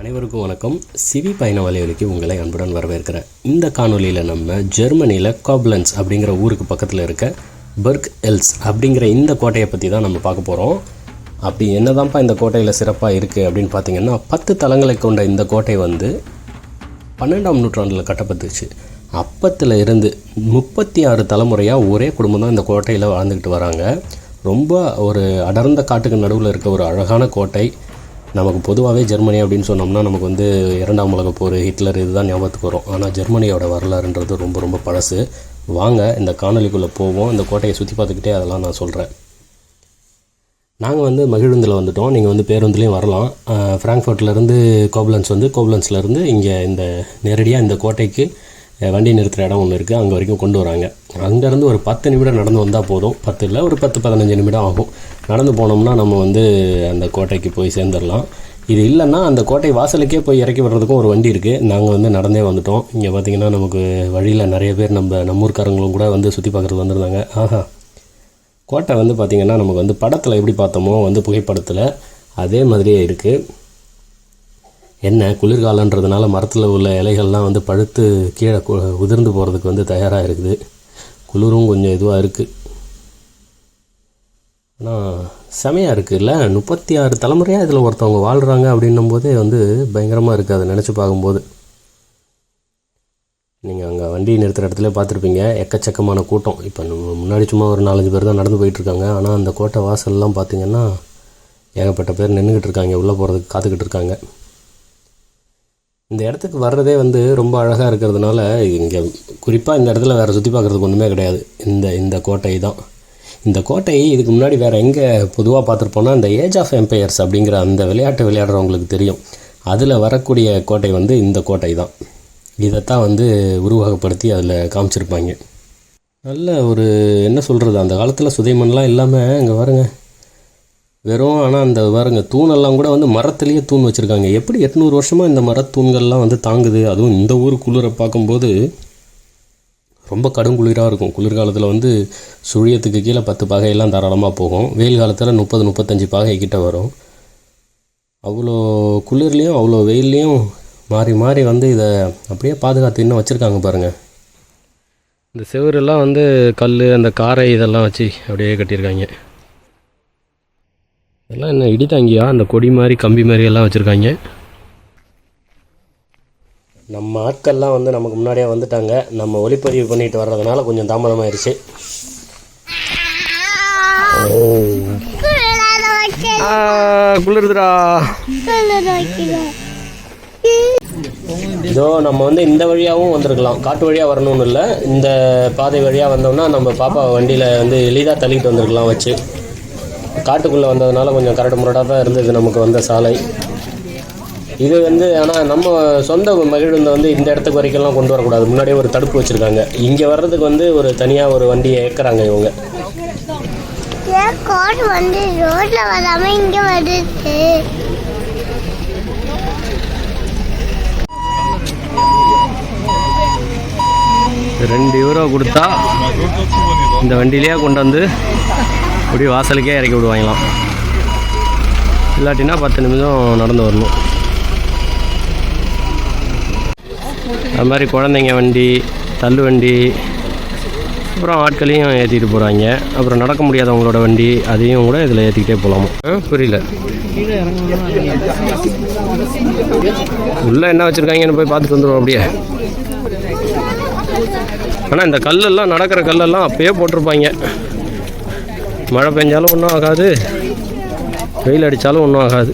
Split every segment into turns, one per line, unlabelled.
அனைவருக்கும் வணக்கம். சிவி பயண வலையொலிக்கு உங்களை அன்புடன் வரவேற்கிறேன். இந்த காணொலியில் நம்ம ஜெர்மனியில் காப்லன்ஸ் அப்படிங்கிற ஊருக்கு பக்கத்தில் இருக்க பர்க் எல்ஸ் அப்படிங்கிற இந்த கோட்டையை பற்றி தான் நம்ம பார்க்க போகிறோம் அப்படி என்னதான்ப்பா இந்த கோட்டையில் சிறப்பாக இருக்குது அப்படின்னு பார்த்தீங்கன்னா பத்து தளங்களை கொண்ட இந்த கோட்டை வந்து பன்னெண்டாம் நூற்றாண்டில் கட்டப்பட்டுச்சு. அப்பத்தில் இருந்து முப்பத்தி ஆறு தலைமுறையாக ஒரே குடும்பம் தான் இந்த கோட்டையில் வாழ்ந்துக்கிட்டு வராங்க. ரொம்ப ஒரு அடர்ந்த காட்டுக்கு நடுவில் இருக்க ஒரு அழகான கோட்டை. நமக்கு பொதுவாகவே ஜெர்மனி அப்படின்னு சொன்னோம்னா நமக்கு வந்து இரண்டாம் உலக போர் ஹிட்லர் இதுதான் ஞாபகத்துக்கு வரும். ஆனால் ஜெர்மனியோட வரலாறுன்றது ரொம்ப ரொம்ப பழசு. வாங்க இந்த காணொலிக்குள்ளே போவோம். இந்த கோட்டையை சுற்றி பார்த்துக்கிட்டே அதெல்லாம் நான் சொல்கிறேன் நாங்கள் வந்து மகிழுந்தில் வந்துட்டோம். நீங்கள் வந்து பேருந்துலேயும் வரலாம். ஃப்ராங்க்ஃபர்ட்லேருந்து கோபுலன்ஸ் வந்து கோபுலன்ஸ்லேருந்து இங்கே இந்த நேரடியாக இந்த கோட்டைக்கு வண்டி நிறுத்துகிற இடம் ஒன்று இருக்குது அங்கே வரைக்கும் கொண்டு வராங்க. அங்கேருந்து ஒரு பத்து நிமிடம் நடந்து வந்தால் போதும். பத்து இல்லை ஒரு பத்து பதினஞ்சு நிமிடம் ஆகும். நடந்து போனோம்னா நம்ம வந்து அந்த கோட்டைக்கு போய் சேர்ந்துடலாம். இது இல்லைன்னா அந்த கோட்டை வாசலுக்கே போய் இறக்கி விடுறதுக்கும் ஒரு வண்டி இருக்குது நாங்கள் வந்து நடந்தே வந்துட்டோம். இங்கே பார்த்தீங்கன்னா நமக்கு வழியில் நிறைய பேர் நம்ம நம்மூர்க்காரங்களும் கூட வந்து சுற்றி பார்க்குறது வந்திருந்தாங்க. ஆஹா. கோட்டை வந்து பார்த்திங்கன்னா நமக்கு வந்து படத்தில் எப்படி பார்த்தோமோ வந்து புகைப்படத்தில் அதே மாதிரியே இருக்குது என்ன? குளிர்காலன்றதுனால மரத்தில் உள்ள இலைகள்லாம் வந்து பழுத்து கீழே கு- உதிர்ந்து போகிறதுக்கு வந்து தயாராக இருக்குது. குளிரும் கொஞ்சம் இதுவாக இருக்குது ஆனால் செமையாக இருக்குதுல்ல முப்பத்தி ஆறு தலைமுறையாக இதில் ஒருத்தவங்க வாழ்கிறாங்க அப்படின்னும் போதே வந்து பயங்கரமாக இருக்குது அதை நினச்சி பார்க்கும்போது. நீங்கள் அங்கே வண்டி நிறுத்துகிற இடத்துல பார்த்துருப்பீங்க. எக்கச்சக்கமான கூட்டம். இப்போ முன்னாடி சும்மா ஒரு நாலஞ்சு பேர் தான் நடந்து போயிட்டுருக்காங்க ஆனால் அந்த கோட்டை வாசல்லாம் பார்த்தீங்கன்னா ஏகப்பட்ட பேர் நின்றுக்கிட்டு இருக்காங்க. உள்ளே போகிறதுக்கு காத்துக்கிட்டு இருக்காங்க. இந்த இடத்துக்கு வர்றதே வந்து ரொம்ப அழகாக இருக்கிறதுனால இங்கே குறிப்பாக இந்த இடத்துல வேறு சுற்றி பார்க்குறதுக்கு ஒன்றுமே கிடையாது. இந்த இந்த கோட்டை தான். இந்த கோட்டை இதுக்கு முன்னாடி வேறு எங்கே பொதுவாக பார்த்துருப்போம்னா இந்த ஏஜ் ஆஃப் எம்பையர்ஸ் அப்படிங்கிற அந்த விளையாட்டு விளையாடுறவங்களுக்கு தெரியும். அதில் வரக்கூடிய கோட்டை வந்து இந்த கோட்டை தான். இதைத்தான் வந்து உருவகப்படுத்தி அதில் காமிச்சிருப்பாங்க. நல்ல ஒரு என்ன சொல்கிறது அந்த காலத்தில் சுதைமன்லாம் இல்லாமல் இங்கே பாருங்கள் வெறும் ஆனால் அந்த பாருங்க தூணெல்லாம் கூட வந்து மரத்துலேயே தூண் வச்சுருக்காங்க. எப்படி எட்நூறு வருஷமாக இந்த மரத்தூண்கள்லாம் வந்து தாங்குது? அதுவும் இந்த ஊர் குளிரை பார்க்கும்போது ரொம்ப கடும் குளிராக இருக்கும். குளிர்காலத்தில் வந்து சுழியத்துக்கு கீழே பத்து பாகையெல்லாம் தாராளமாக போகும். வெயில் காலத்தில் முப்பது முப்பத்தஞ்சு பாகை கிட்ட வரும். அவ்வளோ குளிர்லேயும் அவ்வளோ வெயில்லையும் மாறி மாறி வந்து இதை அப்படியே பாதுகாத்து இன்னும் வச்சுருக்காங்க பாருங்கள் இந்த செவரெல்லாம் வந்து கல் அந்த காரை இதெல்லாம் வச்சு அப்படியே கட்டியிருக்காங்க. இதெல்லாம் என்ன இடி தாங்கியா அந்த கொடி மாதிரி கம்பி மாதிரி எல்லாம் வச்சுருக்காங்க. நம்ம ஆட்கள்லாம் வந்து நமக்கு முன்னாடியே வந்துட்டாங்க. நம்ம ஒளிப்பதிவு பண்ணிட்டு வர்றதுனால கொஞ்சம் தாமதமாயிருச்சு. குளிருதுடா. இதோ நம்ம வந்து இந்த வழியாகவும் வந்திருக்கலாம். காட்டு வழியாக வரணும்னு இல்லை. இந்த பாதை வழியாக வந்தோம்னா நம்ம பாப்பா வண்டியில் வந்து எளிதாக தள்ளிட்டு வந்திருக்கலாம் வச்சு. காட்டுக்குள்ளே வந்ததுனால கொஞ்சம் கரடு முரடாக தான் இருந்தது நமக்கு வந்த சாலை. இது வந்து ஆனால் நம்ம சொந்த மகிழுந்தை வந்து இந்த இடத்துக்கு வரைக்கும்லாம் கொண்டு வரக்கூடாது. முன்னாடியே ஒரு தடுப்பு வச்சுருக்காங்க. இங்கே வர்றதுக்கு வந்து ஒரு தனியாக ஒரு வண்டியை ஏற்கிறாங்க இவங்க.
வந்து ரோட்ல வராம இங்க வருது.
ரெண்டு யூரோ கொடுத்தா இந்த வண்டியிலேயே கொண்டு வந்து அப்படியே வாசலுக்கே இறக்கி விடுவாங்களாம். இல்லாட்டினா பத்து நிமிஷம் நடந்து வரணும். அது மாதிரி குழந்தைங்க வண்டி தள்ளு வண்டி அப்புறம் ஆட்களையும் ஏற்றிட்டு போகிறாங்க அப்புறம் நடக்க முடியாதவங்களோட வண்டி அதையும் கூட இதில் ஏற்றிக்கிட்டே போகலாமா ஆ, புரியல. உள்ளே என்ன வச்சுருக்காங்கன்னு போய் பார்த்துட்டு வந்துடுவோம் அப்படியே. ஆனால் இந்த கல்லெல்லாம் நடக்கிற கல்லெல்லாம் அப்பயே போட்டிருப்பாங்க. மழை பெஞ்சாலும் ஒன்றும் ஆகாது. வெயில் அடித்தாலும் ஒன்றும் ஆகாது.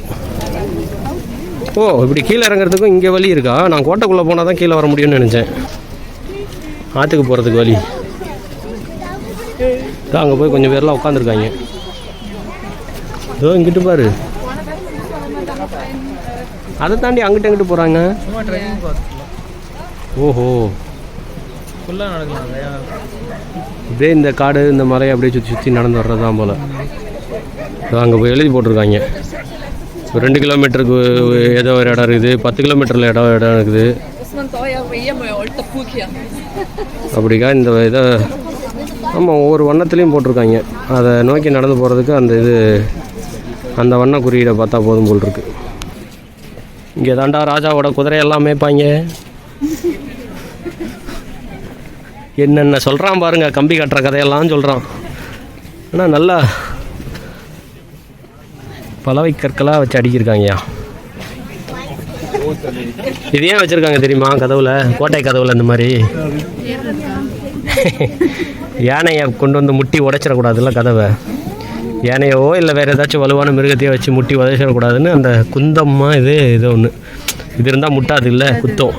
ஓ இப்படி கீழே இறங்குறதுக்கும் இங்கே வழி இருக்கா? நான் கோட்டைக்குள்ளே போனால் தான் கீழே வர முடியும்னு நினச்சேன். ஆற்றுக்கு போகிறதுக்கு வழி அங்கே போய் கொஞ்சம் பேர்லாம் உட்காந்துருக்காங்க. இதோ இங்கிட்டு பாரு. அதை தாண்டி அங்கிட்டு அங்கிட்டு போகிறாங்க ஓஹோ.
ஃபுல்லாக நடக்கலாம் நிறையா
இதே இந்த காடு இந்த மலையை அப்படியே சுற்றி சுற்றி நடந்து வர்றது தான் போல் அங்கே போய் எழுதி போட்டிருக்காங்க. ஒரு ரெண்டு கிலோமீட்டருக்கு ஏதோ ஒரு இடம் இருக்குது. பத்து கிலோமீட்டரில் இடம் இடம் இருக்குது. அப்படிக்கா இந்த இதை ஆமாம் ஒவ்வொரு வண்ணத்துலேயும் போட்டிருக்காங்க. அதை நோக்கி நடந்து போகிறதுக்கு அந்த இது அந்த வண்ண குறியீடை பார்த்தா போதும் போல் இருக்கு. இங்கே தாண்டா ராஜாவோட குதிரை எல்லாம் மேய்ப்பாங்க. என்னென்ன சொல்கிறான் பாருங்கள் கம்பி கட்டுற கதையெல்லாம் சொல்கிறான் ஆனால் நல்லா பலவை கற்களாக வச்சு அடிக்கிருக்காங்கய்யா. இது ஏன் வச்சுருக்காங்க தெரியுமா கதவில்? கோட்டை கதவில் இந்த மாதிரி. யானையை கொண்டு வந்து முட்டி உடைச்சிடக்கூடாதுல்ல கதவை. யானையோ இல்லை வேறு ஏதாச்சும் வலுவான மிருகத்தையோ வச்சு முட்டி உதச்சிடக்கூடாதுன்னு அந்த குந்தம்மா இது இது ஒன்று இது இருந்தால் முட்டாது இல்லை குத்தம்.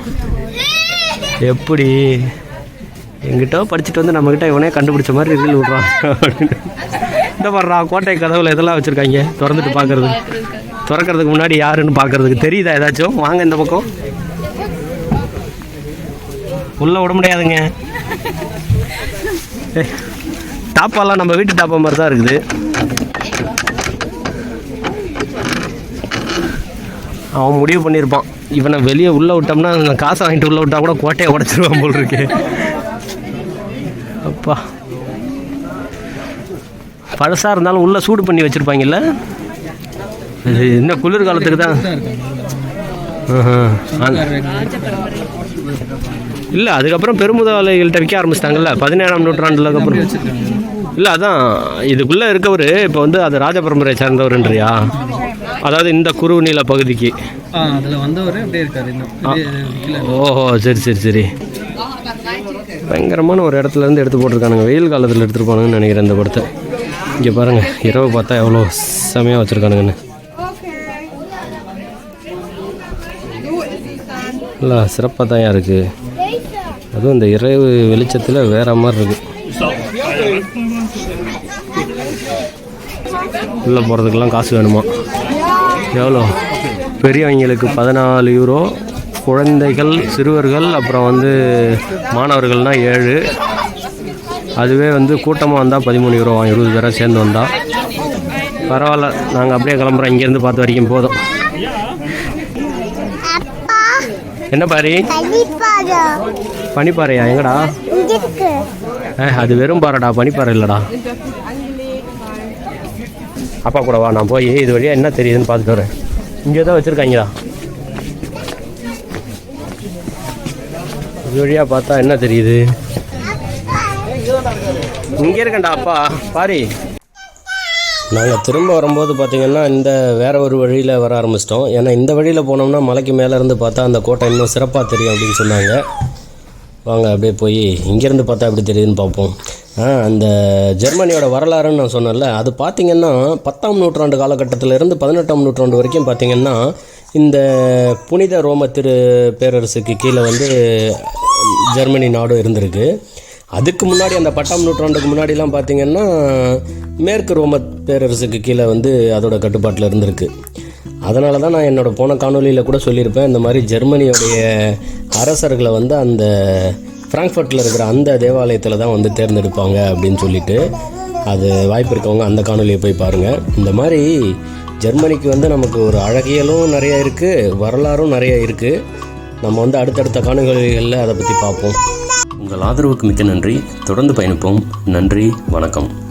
எப்படி? எங்கிட்ட படிச்சுட்டு வந்து நம்மக்கிட்ட இவனே கண்டுபிடிச்ச மாதிரி ரீல் விட்றான். அப்படின்னு இந்த வர்றா கோட்டை கதவுல இதெல்லாம் வச்சுருக்காங்க? திறந்துட்டு பார்க்கறது. திறக்கிறதுக்கு முன்னாடி யாருன்னு பார்க்கறதுக்கு தெரியுதா ஏதாச்சும்? வாங்க இந்த பக்கம். உள்ளே விட முடியாதுங்க. டாப்பாலாம் நம்ம வீட்டு டாப்பா மாதிரி தான் இருக்குது. அவன் முடிவு பண்ணியிருப்பான். இவனை வெளியே உள்ளே விட்டோம்னா காசை வாங்கிட்டு உள்ளே விட்டா கூட கோட்டையை உடச்சிருவான் போல் இருக்கு. அப்பா. பழசாக இருந்தாலும் உள்ளே சூடு பண்ணி வச்சுருப்பாங்கல்ல? இது இன்னும் குளிர்காலத்துக்கு தான்? இல்லை அதுக்கப்புறம் பெருமுதலாளிகள்கிட்ட விற்க ஆரம்பிச்சிட்டாங்கல்ல? பதினேழாம் நூற்றாண்டுல அப்புறம் இல்லை அதான் இதுக்குள்ளே இருக்கவர் இப்போ வந்து அது ராஜ பரம்பரையை சேர்ந்தவருன்றியா? அதாவது இந்த குறுநில பகுதிக்கு. ஓஹோ சரி சரி சரி. பயங்கரமான ஒரு இடத்துல இருந்து எடுத்து போட்டிருக்கானுங்க. வெயில் காலத்தில் எடுத்துகிட்டு போனாங்கன்னு நினைக்கிறேன் இந்த படத்தை. இங்கே பாருங்கள் இரவு பார்த்தா எவ்வளோ செமையாக வச்சுருக்கானுங்கன்னு. நல்லா சிறப்பாக தான் இருக்குது அதுவும் இந்த இரவு வெளிச்சத்தில் வேற மாதிரி இருக்கு. உள்ளே போகிறதுக்கெல்லாம் காசு வேணுமா? எவ்வளோ? பெரியவங்களுக்கு பதினாலு யூரோ குழந்தைகள் சிறுவர்கள் அப்புறம் வந்து மாணவர்கள்னால் ஏழு. அதுவே வந்து கூட்டமாக வந்தால் பதிமூணு யூரோ இருபது பேராக சேர்ந்து வந்தால் பரவாயில்ல நாங்கள் அப்படியே கிளம்புறோம். இங்கேருந்து பார்த்த வரைக்கும் போதும். என்ன பாரி? பனிப்பாறையா? எங்கடா? அது வெறும் பாறைடா. பனிப்பாறை இல்லைடா. அப்பா கூட வா நான் போய் இது வழியாக என்ன தெரியுதுன்னு பார்த்துட்டு வரேன். இங்கே தான் வச்சுருக்காங்கடா இது வழியாக பார்த்தா என்ன தெரியுது? இங்கே இருக்கண்டா அப்பா. பாரி. நாங்கள் திரும்ப வரும்போது பார்த்திங்கன்னா இந்த வேற ஒரு வழியில் வர ஆரம்பிச்சிட்டோம். ஏன்னா இந்த வழியில் போனோம்னா மலைக்கு மேலே இருந்து பார்த்தா அந்த கோட்டை இன்னும் சிறப்பாக தெரியும் அப்படின்னு சொன்னாங்க. வாங்க அப்படியே போய் இங்கேருந்து பார்த்தா எப்படி தெரியுதுன்னு பார்ப்போம். ஆ அந்த ஜெர்மனியோட வரலாறுன்னு நான் சொன்னேன்ல அது பார்த்திங்கன்னா பத்தாம் நூற்றாண்டு காலகட்டத்திலேருந்து பதினெட்டாம் நூற்றாண்டு வரைக்கும் பார்த்திங்கன்னா இந்த புனித ரோம திரு பேரரசுக்கு கீழே வந்து ஜெர்மனி நாடும் இருந்திருக்கு. அதுக்கு முன்னாடி அந்த பத்தாம் நூற்றாண்டுக்கு முன்னாடிலாம் பார்த்தீங்கன்னா மேற்கு ரோம பேரரசுக்கு கீழே வந்து அதோட கட்டுப்பாட்டில் இருந்திருக்கு. அதனால தான் நான் என்னோட போன காணொலியில் கூட சொல்லியிருப்பேன் இந்த மாதிரி ஜெர்மனியோடைய அரசர்களை வந்து அந்த ஃப்ராங்க்ஃபர்ட்டில் இருக்கிற அந்த தேவாலயத்தில் தான் வந்து தேர்ந்தெடுப்பாங்க அப்படின்னு சொல்லிட்டு அது வாய்ப்பு இருக்கவங்க அந்த காணொலியை போய் பாருங்கள் இந்த மாதிரி ஜெர்மனிக்கு வந்து நமக்கு ஒரு அழகியலும் நிறைய இருக்குது வரலாறும் நிறைய இருக்குது நம்ம வந்து அடுத்தடுத்த காணொலிகளில் அதை பற்றி பார்ப்போம். உங்கள் ஆதரவுக்கு மிக்க நன்றி. தொடர்ந்து பயணிப்போம். நன்றி. வணக்கம்.